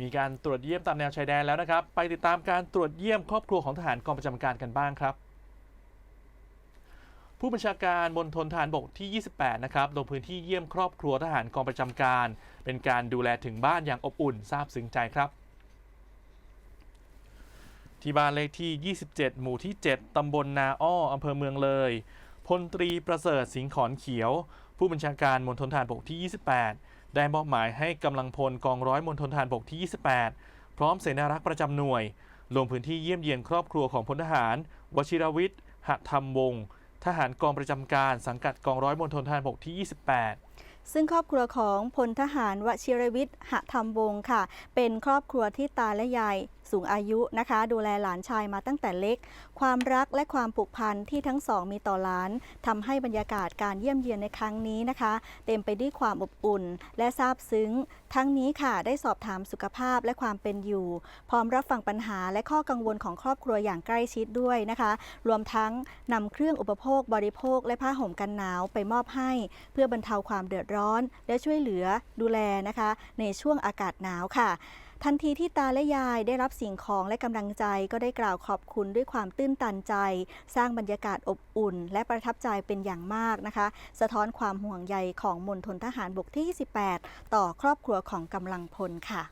มีการตรวจเยี่ยมตามแนวชายแดนแล้วนะครับ ไปติดตามการตรวจเยี่ยมครอบครัวของทหารกองประจำการกันบ้างครับ ผู้บัญชาการมณฑลทหารบกที่ 28 นะครับ ลงพื้นที่เยี่ยมครอบครัวทหารกองประจำการ เป็นการดูแลถึงบ้านอย่างอบอุ่นซาบซึ้งใจครับที่บ้านเลขที่ 27 หมู่ที่ 7 ตำบลนาอ้อ อำเภอเมืองเลย พลตรีประเสริฐสิงห์ขอนเขียว ผู้บัญชาการมณฑลทหารบกที่ 28 ได้มอบหมายให้กำลังพลกองร้อยมณฑลทหารบกที่ 28 พร้อมเสนารักษ์ประจำหน่วย ลงพื้นที่เยี่ยมเยียนครอบครัวของพลทหาร วชิรวิทย์หธรรมวงศ์ทหารกองประจำการสังกัดกองร้อยมณฑลทหารบกที่ 28ซึ่งครอบครัวของพลทหารวชิรวิทย์หะธรรมวงศ์ค่ะ เป็นครอบครัวที่ตาและยายสูงอายุนะคะ ดูแลหลานชายมาตั้งแต่เล็ก ความรักและความผูกพันที่ทั้งสองมีต่อหลานทำให้บรรยากาศการเยี่ยมเยียนในครั้งนี้นะคะ เต็มไปด้วยความอบอุ่น และซาบซึ้ง ทั้งนี้ค่ะได้สอบถามสุขภาพและความเป็นอยู่ พร้อมรับฟังปัญหาและข้อกังวลของครอบครัวอย่างใกล้ชิดด้วยนะคะ รวมทั้งนำเครื่องอุปโภคบริโภค และผ้าห่มกันหนาวไปมอบให้ เพื่อบรรเทาความเดือดร้อน และช่วยเหลือดูแลนะคะ ในช่วงอากาศหนาวค่ะ ทันทีที่ตาและยายได้รับสิ่งของและกำลังใจก็ได้กล่าวขอบคุณด้วยความตื้นตันใจ สร้างบรรยากาศอบอุ่น และประทับใจเป็นอย่างมากนะคะ สะท้อนความห่วงใยของมณฑลทหารบกที่ 28 ต่อครอบครัวของกำลังพลค่ะ